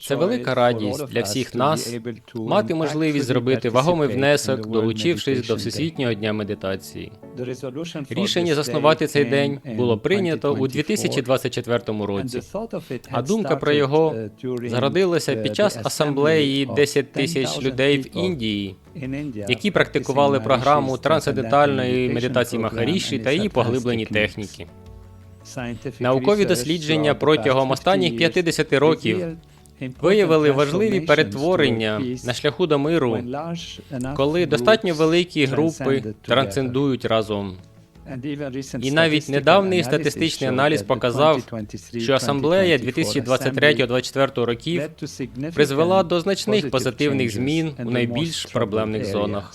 Це велика радість для всіх нас мати можливість зробити вагомий внесок, долучившись до Всесвітнього дня медитації. Рішення заснувати цей день було прийнято у 2024 році. А думка про його Зародилася під час асамблеї 10 тисяч людей в Індії, які практикували програму трансцендентальної медитації Махаріші та її поглиблені техніки. Наукові дослідження протягом останніх 50 років виявили важливі перетворення на шляху до миру, коли достатньо великі групи трансцендують разом. І навіть недавній статистичний аналіз показав, Що асамблея 2023-2024 років призвела до значних позитивних змін у найбільш проблемних зонах.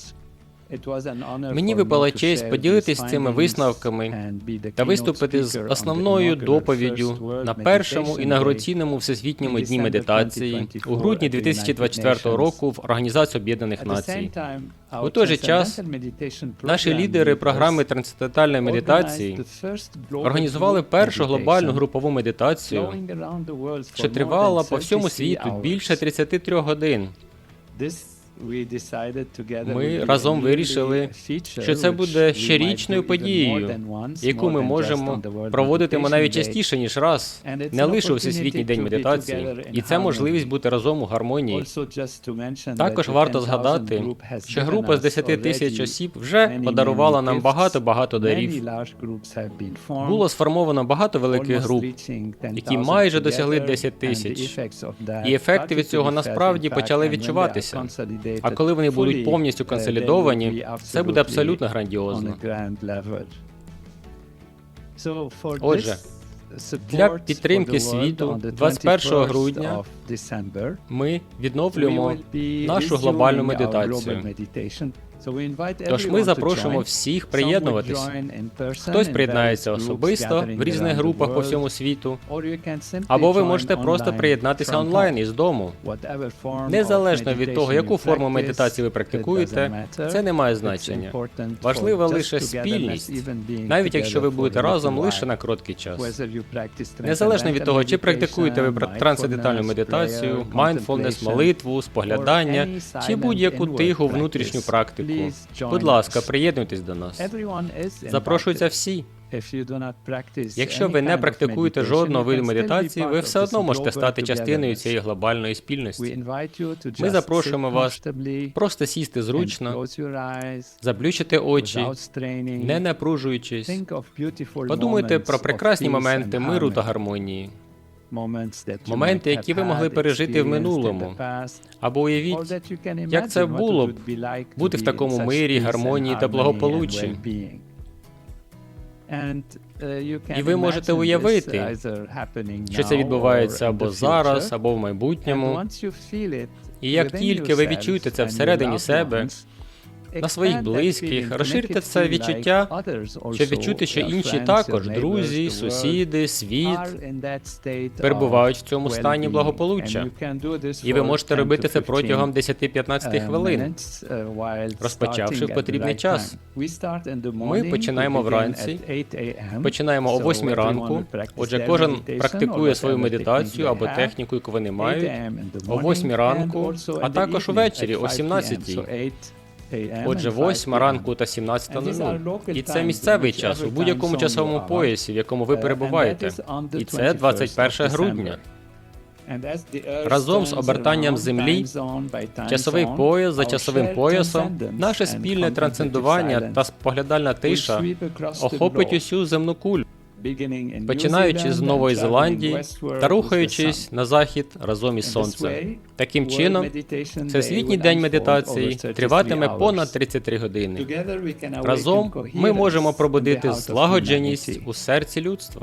Мені випала честь поділитись цими висновками та виступити з основною доповіддю на першому інаугураційному всесвітньому дні медитації у грудні 2024 року в Організації Об'єднаних Націй. У той же час Наші лідери програми трансцендентальної медитації організували першу глобальну групову медитацію, що тривала по всьому світу більше 33 годин. Ми разом вирішили, що це буде щорічною подією, яку ми можемо проводитимо навіть частіше ніж раз, не лише у всесвітній день медитації, і це можливість бути разом у гармонії. Також варто згадати, що група з 10 тисяч осіб вже подарувала нам багато-багато дарів. Було сформовано багато великих груп, які майже досягли 10 тисяч. І ефекти від цього насправді почали відчуватися. А коли вони будуть повністю консолідовані, це буде абсолютно грандіозно. Отже, для підтримки світу 21 грудня Ми відновлюємо нашу глобальну медитацію. Тож ми запрошуємо всіх приєднуватись. Хтось приєднається особисто в різних групах по всьому світу, або ви можете просто приєднатися онлайн із дому. Незалежно від того, яку форму медитації ви практикуєте, це не має значення. Важлива лише спільність, навіть якщо ви будете разом лише на короткий час. Незалежно від того, чи практикуєте ви трансцендентальну медитацію, майндфулнес, молитву, споглядання чи будь-яку тиху внутрішню практику. Будь ласка, приєднуйтесь до нас. Запрошуються всі. Якщо ви не практикуєте жодного виду медитації, ви все одно можете стати частиною цієї глобальної спільності. Ми запрошуємо вас просто сісти зручно, заплющити очі, не напружуючись. Подумайте про прекрасні моменти миру та гармонії. Моменти, які ви могли пережити в минулому. Або уявіть, як це було б бути в такому мирі, гармонії та благополуччі. І ви можете уявити, що це відбувається або зараз, або в майбутньому. І як тільки ви відчуєте це всередині себе, на своїх близьких, розширте це відчуття, щоб відчути, що інші також, друзі, сусіди, світ, перебувають в цьому стані благополуччя. І ви можете робити це протягом 10-15 хвилин, розпочавши в потрібний час. Ми починаємо вранці, Починаємо о 8 ранку. Отже, кожен практикує свою медитацію або техніку, яку вони мають, о 8 ранку, а також увечері о 17. Отже, 8 ранку та 17.00. І це місцевий час у будь-якому часовому поясі, в якому ви перебуваєте. І це 21 грудня. Разом з обертанням землі, Часовий пояс за часовим поясом, наше спільне трансцендування та споглядальна тиша охопить усю земну кулю, починаючи з Нової Зеландії та рухаючись на захід разом із сонцем. Таким чином, Всесвітній день медитації триватиме понад 33 години. Разом ми можемо пробудити злагодженість у серці людства.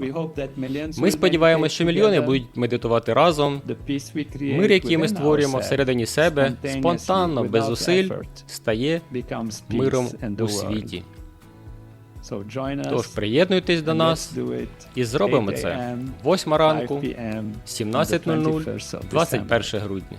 Ми сподіваємося, що мільйони будуть медитувати разом. Мир, який ми створюємо всередині себе, спонтанно, без зусиль, стає миром у світі. Тож приєднуйтесь до нас і зробимо це. 8 ранку, 17.00, 21 грудня.